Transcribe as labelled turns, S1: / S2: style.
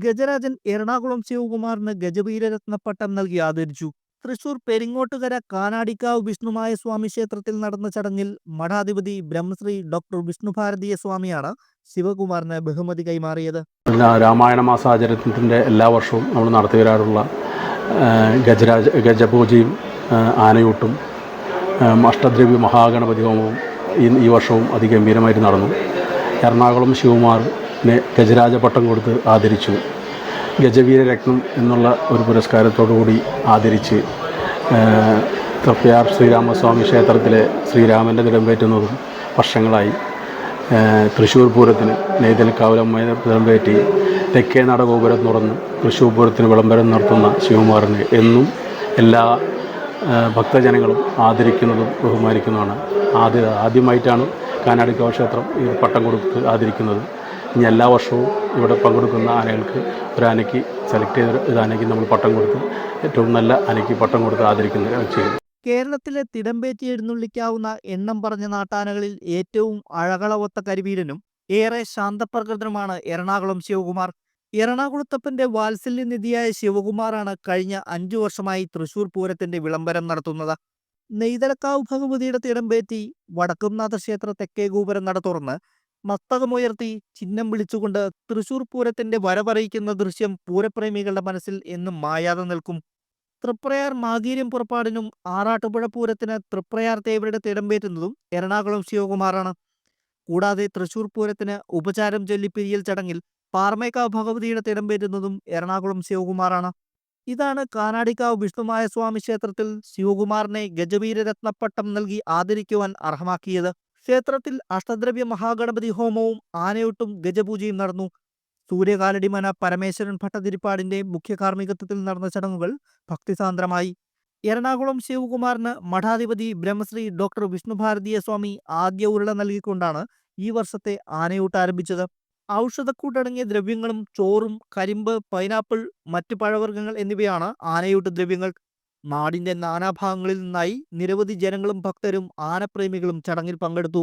S1: ഗജരാജൻ എറണാകുളം ശിവകുമാറിന് ഗജവീരരത്ന പട്ടം നൽകി ആദരിച്ചു. തൃശൂർ പെരിങ്ങോട്ടുകര കാനാടിക്കാവ് വിഷ്ണുമായ സ്വാമി ക്ഷേത്രത്തിൽ നടന്ന ചടങ്ങിൽ മഠാധിപതി ബ്രഹ്മശ്രീ ഡോക്ടർ വിഷ്ണുഭാരതീയ സ്വാമിയാണ് ശിവകുമാറിന് ബഹുമതി കൈമാറിയത്.
S2: രാമായണ മാസാചരണത്തിന്റെ എല്ലാ വർഷവും നമ്മൾ നടത്തി വരാറുള്ള ഗജരാജ ഗജപൂജയും ആനയൂട്ടും അഷ്ടദ്രവ്യ മഹാഗണപതി ഹോമവും ഈ വർഷവും അതിഗംഭീരമായിട്ട് നടന്നു. എറണാകുളം ശിവകുമാറിനെ ഗജരാജ പട്ടം കൊടുത്ത് ആദരിച്ചു. ഗജവീര രക്തം എന്നുള്ള ഒരു പുരസ്കാരത്തോടു കൂടി ആദരിച്ച് തൃപ്പയാർ ശ്രീരാമസ്വാമി ക്ഷേത്രത്തിലെ ശ്രീരാമന്റെ നിലമ്പേറ്റുന്നതും വർഷങ്ങളായി. തൃശ്ശൂർ പൂരത്തിന് നെയ്തൽക്കാവലമ്മയെ പേറ്റി തെക്കേ നടഗോപുരം തുറന്ന് തൃശ്ശൂർ പൂരത്തിന് വിളംബരം നടത്തുന്ന ശിവകുമാറിനെ എന്നും എല്ലാ ഭക്തജനങ്ങളും ആദരിക്കുന്നതും ബഹുമാനിക്കുന്നതാണ് ആദ്യ ആദ്യമായിട്ടാണ് കാനാടിക്കാവ് ക്ഷേത്രം ഈ പട്ടം കൊടുത്ത് ആദരിക്കുന്നത്. ഇനി എല്ലാ വർഷവും ഇവിടെ പങ്കെടുക്കുന്ന ആനകൾക്ക് ഒരു ആനയ്ക്ക് സെലക്ട് ചെയ്ത ഒരു ആനയ്ക്ക് നമ്മൾ പട്ടം കൊടുത്ത് ഏറ്റവും നല്ല ആനയ്ക്ക് പട്ടം കൊടുത്ത് ആദരിക്കുന്ന ചെയ്യും
S1: കേരളത്തിലെ തിടമ്പേറ്റി എഴുന്നള്ളിക്കാവുന്ന എണ്ണം പറഞ്ഞ നാട്ടാനകളിൽ ഏറ്റവും അഴകളവത്ത കരിവീരനും ഏറെ ശാന്തപ്രകൃതനുമാണ് എറണാകുളം ശിവകുമാർ. എറണാകുളത്തപ്പന്റെ വാത്സല്യനിധിയായ ശിവകുമാറാണ് കഴിഞ്ഞ അഞ്ചു വർഷമായി തൃശൂർ പൂരത്തിന്റെ വിളംബരം നടത്തുന്നത്. നെയ്തലക്കാവ് ഭഗവതിയുടെ തിടമ്പേറ്റി വടക്കുംനാഥ ക്ഷേത്ര തെക്കേ ഗോപുരം നട തുറന്ന് മസ്തകമുയർത്തി ചിഹ്നം വിളിച്ചുകൊണ്ട് തൃശൂർ പൂരത്തിന്റെ വരവറിയിക്കുന്ന ദൃശ്യം പൂരപ്രേമികളുടെ മനസ്സിൽ എന്നും മായാതെ നിൽക്കും. തൃപ്രയാർ മാഗീര്യം പുറപ്പാടിനും ആറാട്ടുപുഴ പൂരത്തിന് തൃപ്രയാർ തേവരുടെ തിടമ്പേറ്റുന്നതും എറണാകുളം ശിവകുമാറാണ്. കൂടാതെ തൃശൂർ പൂരത്തിന് ഉപചാരം ചൊല്ലിപ്പിരിയൽ ചടങ്ങിൽ പാർമേക്കാവ് ഭഗവതിയുടെ തിടമ്പേറ്റുന്നതും എറണാകുളം ശിവകുമാറാണ്. ഇതാണ് കാനാടിക്കാവ് വിഷ്ണുമായ സ്വാമി ക്ഷേത്രത്തിൽ ശിവകുമാറിനെ ഗജവീരരത്നപ്പട്ടം നൽകി ആദരിക്കുവാൻ അർഹമാക്കിയത്. ക്ഷേത്രത്തിൽ അഷ്ടദ്രവ്യ മഹാഗണപതി ഹോമവും ആനയൂട്ടും ഗജപൂജയും നടന്നു. സൂര്യകാലടിമന പരമേശ്വരൻ ഭട്ടതിരിപ്പാടിന്റെ മുഖ്യ കാർമ്മികത്വത്തിൽ നടന്ന ചടങ്ങുകൾ ഭക്തിസാന്ദ്രമായി. എറണാകുളം ശിവകുമാറിന് മഠാധിപതി ബ്രഹ്മശ്രീ ഡോക്ടർ വിഷ്ണുഭാരതീയ സ്വാമി ആദ്യ ഉരുള നൽകിക്കൊണ്ടാണ് ഈ വർഷത്തെ ആനയൂട്ട് ആരംഭിച്ചത്. ഔഷധക്കൂട്ടടങ്ങിയ ദ്രവ്യങ്ങളും ചോറും കരിമ്പ് പൈനാപ്പിൾ മറ്റ് പഴവർഗങ്ങൾ എന്നിവയാണ് ആനയൂട്ട് ദ്രവ്യങ്ങൾ. നാടിന്റെ നാനാഭാഗങ്ങളിൽ നിന്നായി നിരവധി ജനങ്ങളും ഭക്തരും ആനപ്രേമികളും ചടങ്ങിൽ പങ്കെടുത്തു.